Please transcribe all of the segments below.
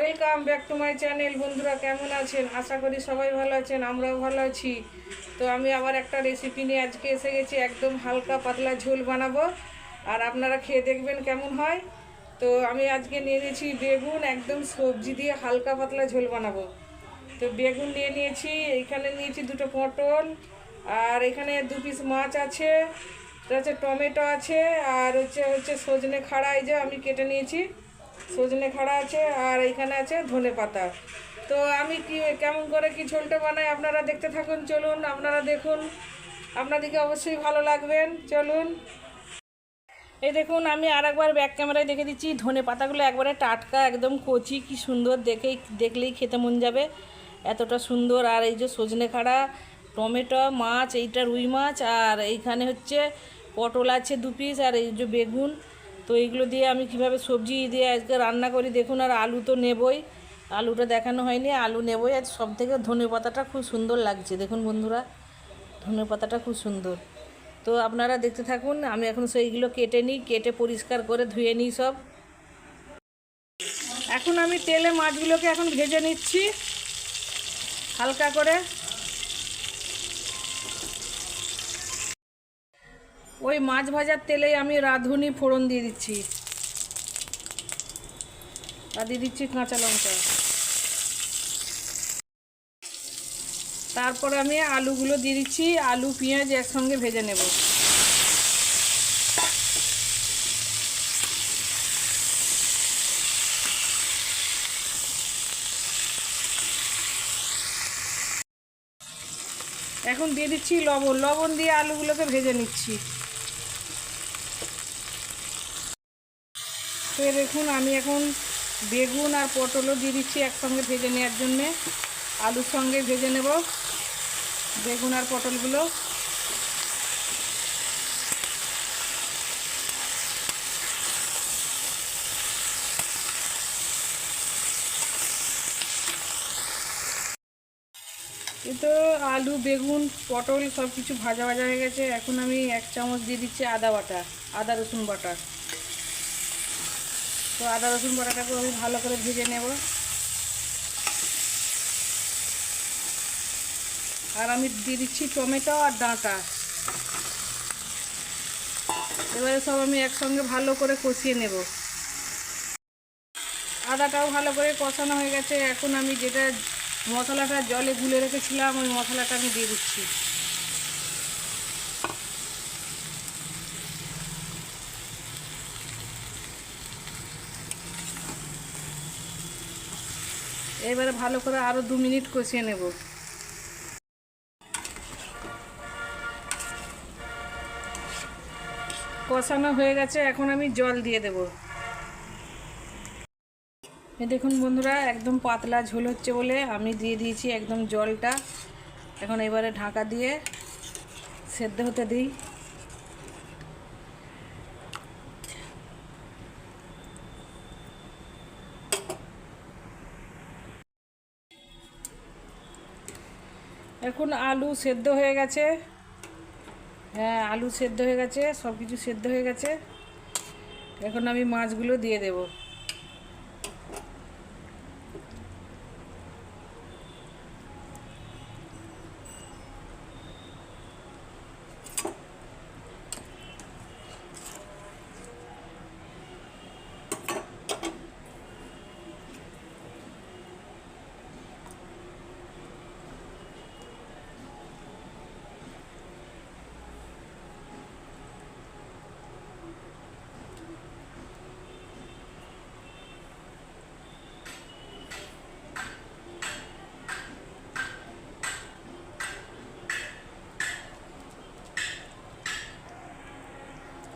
Welcome back to my channel বন্ধুরা, কেমন আছেন? আশা করি সবাই ভালো আছেন, আমরাও ভালো আছি। তো আমি আবার একটা রেসিপি নিয়ে আজকে এসে গেছি, একদম হালকা পাতলা ঝোল বানাবো। আর আপনারা খেয়ে দেখবেন কেমন হয়। তো আমি আজকে নিয়ে নিয়েছি বেগুন, একদম সবজি দিয়ে হালকা পাতলা ঝোল বানাবো। তো বেগুন নিয়ে নিয়েছি, এখানে নিয়েছি দুটো পটল, আর এখানে দু পিস মাছ আছে তো হচ্ছে টমেটো আছে, আর হচ্ছে হচ্ছে সজনে খাড়া, এই যে আমি কেটে নিয়েছি। সজনে খাড়া আছে আর এখানে আছে ধনে পাতা। তো আমি কি, কেমন করে কি ঝোলটা বানাই আপনারা দেখতে থাকুন, চলুন আপনারা দেখুন। আপনাদেরকে অবশ্যই ভালো লাগবেন, চলুন। এই দেখুন, আমি আর একবার ব্যাক ক্যামেরায় দেখে দিচ্ছি, ধনে পাতাগুলো একবারে টাটকা, একদম কচি, কি সুন্দর দেখেই, দেখলেই খেতে মন যাবে। এতটা সুন্দর, আর এই যে সজনে খাড়া, টমেটো, মাছ, এইটা রুই মাছ, আর এইখানে হচ্ছে পটল আছে দু পিস আর এই যে বেগুন। তো এইগুলো দিয়ে আমি কীভাবে সবজি দিয়ে আজকে রান্না করি দেখুন, আর আলু তো নেবই। আলুটা দেখানো হয়নি, আলু নেবই। আর সব থেকে ধনে পাতাটা খুব সুন্দর লাগছে। দেখুন বন্ধুরা, ধনে পাতাটা খুব সুন্দর। তো আপনারা দেখতে থাকুন, আমি এখন সেইগুলো কেটে নিই, কেটে পরিষ্কার করে ধুয়ে নিই সব। এখন আমি তেলে মাছগুলোকে এখন ভেজে নিচ্ছি, হালকা করে। ওই মাছ ভাজার তেলেই আমি রাঁধুনি ফোড়ন দিয়ে দিচ্ছি। আর দিয়ে দিচ্ছি কাঁচা লঙ্কা। তারপরে আমি আলুগুলো দিয়ে দিচ্ছি, আলু, পেঁয়াজ একসঙ্গে ভেজে নেব। এখন দিয়ে দিচ্ছি লবণ। লবণ দিয়ে আলুগুলোকে ভেজে নিচ্ছি। তো দেখুন, আমি এখন বেগুন আর পটলও দিয়ে দিচ্ছি একসঙ্গে ভেজে নেওয়ার জন্যে। আলুর সঙ্গে ভেজে নেব বেগুন আর পটলগুলো। তো আলু, বেগুন, পটল সব কিছু ভাজা ভাজা হয়ে গেছে। এখন আমি এক চামচ দিয়ে দিচ্ছি আদা বাটা, আদা রসুন বাটা। তো আদা, রসুন বাটাটাকে আমি ভালো করে ভেজে নেব। আর আমি দিয়ে দিচ্ছি টমেটো আর ডাঁটা। এবারে সব আমি একসঙ্গে ভালো করে কষিয়ে নেব। আদাটাও ভালো করে কষানো হয়ে গেছে। এখন আমি যেটা মশলাটা জলে গুলে রেখেছিলাম, ওই মশলাটা আমি দিয়ে দিচ্ছি। এবারে ভালো করে আরও দু মিনিট কষিয়ে নেব। কষানো হয়ে গেছে, এখন আমি জল দিয়ে দেব। এ দেখুন বন্ধুরা, একদম পাতলা ঝোল হচ্ছে বলে আমি দিয়ে দিয়েছি একদম জলটা। এখন এবারে ঢাকা দিয়ে সেদ্ধ হতে দিই। এখন আলু সেদ্ধ হয়ে গেছে। হ্যাঁ আলু সেদ্ধ হয়ে গেছে সব কিছু সেদ্ধ হয়ে গেছে। এখন আমি মাছগুলো দিয়ে দেব।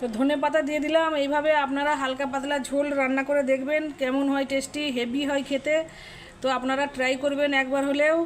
তো ধনে পাতা দিয়ে দিলাম। এইভাবে আপনারা হালকা পাতলা ঝোল রান্না করে দেখবেন, কেমন হয় টেস্টি, হেভি হয় খেতে। তো আপনারা ট্রাই করবেন একবার হলেও।